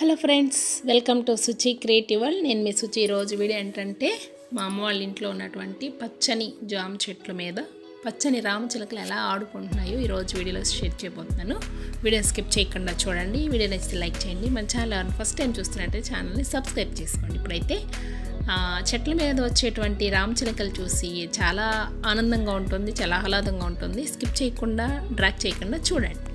Hello friends welcome to Suchi creative world. నేను మీ సుచి. ఈరోజు వీడియో ఏంటంటే మా అమ్మ వాళ్ళ ఇంట్లో ఉన్నటువంటి పచ్చని జామ చెట్ల మీద పచ్చని రామచిలకలు ఎలా ఆడుకుంటున్నాయో ఈరోజు వీడియోలో షేర్ చేయబోతున్నాను. వీడియో స్కిప్ చేయకుండా చూడండి. వీడియో నచ్చితే లైక్ చేయండి. మన ఛానల్ ఫస్ట్ టైం చూస్తున్నట్టే ఛానల్ని సబ్స్క్రైబ్ చేసుకోండి. ఇప్పుడైతే చెట్ల మీద వచ్చేటువంటి రామచిలకలు చూసి చాలా ఆనందంగా ఉంటుంది చాలా ఆహ్లాదంగా ఉంటుంది. స్కిప్ చేయకుండా డ్రాక్ చేయకుండా చూడండి.